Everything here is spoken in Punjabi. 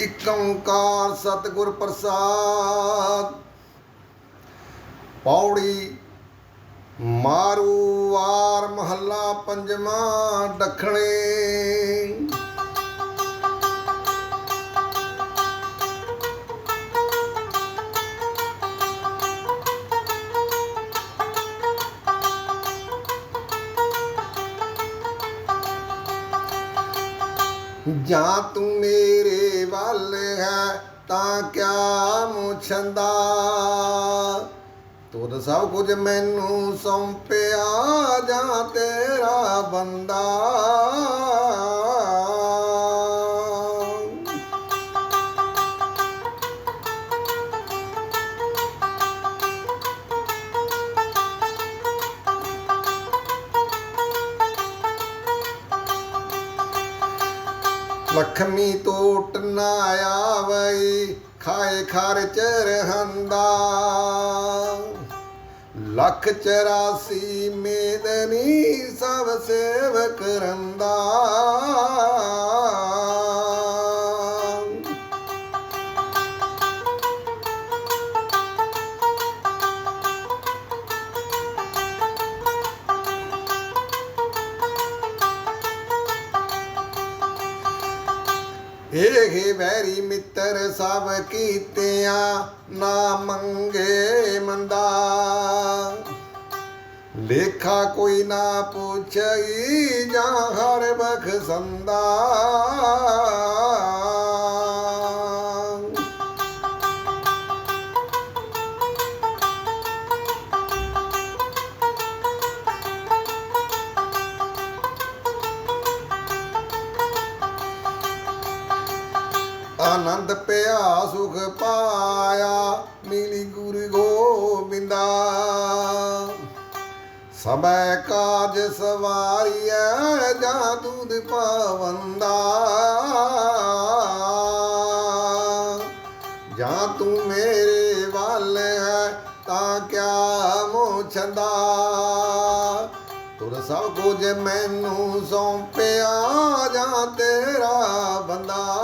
ਇਕ ਓੰਕਾਰ ਸਤਿਗੁਰ ਪ੍ਰਸਾਦ। ਪੌੜੀ ਮਾਰੂ ਵਾਰ ਮਹੱਲਾ ਪੰਜਵਾਂ ਦੱਖਣੇ। ਜਾਂ ਤੂੰ ਮੇਰੇ ਵੱਲ ਹੈ ਤਾਂ ਕਿਆ ਮੁਛੰਦਾ? ਤੁਧ ਸਭ ਕੁਝ ਮੈਨੂੰ ਸੌਂਪਿਆ ਜਾਂ ਤੇਰਾ ਬੰਦਾ? ਲਖਮੀ ਟੋਟ ਨਾ ਆਵਈ ਖਾਏ ਖਰਚ ਰਹੰਦਾ ਲੱਖ 84 ਮੇਦਨੀ ਸਭ ਸੇਵਕ ਰੰਦਾ। ਇਹ ਵੈਰੀ ਮਿੱਤਰ ਸਭ ਕੀਤਿਆਂ ਨਾ ਮੰਗੇ ਮੰਦਾ। ਲੇਖਾ ਕੋਈ ਨਾ ਪੁੱਛਈ ਜਾਂ ਹਰ ਬਖ ਬਖਸੰਦਾ। ਆਨੰਦ ਪਿਆ, ਸੁਖ ਪਾਇਆ, ਮਿਲੀ ਗੁਰੂ ਗੋਬਿੰਦਾ। ਸਬੈ ਕਾਜ ਸਵਾਰੀਐ, ਜਾਂ ਦੁਧ ਪਾਵੰਦਾ। ਜਾਂ ਤੂੰ ਮੇਰੇ ਵੱਲ ਹੈ, ਤਾਂ ਕਿਆ ਮੋਛੰਦਾ। ਤੁਰ ਸਭ ਕੁਝ ਮੈਨੂੰ ਸੌਂਪਿਆ, ਜਾਂ ਤੇਰਾ ਬੰਦਾ।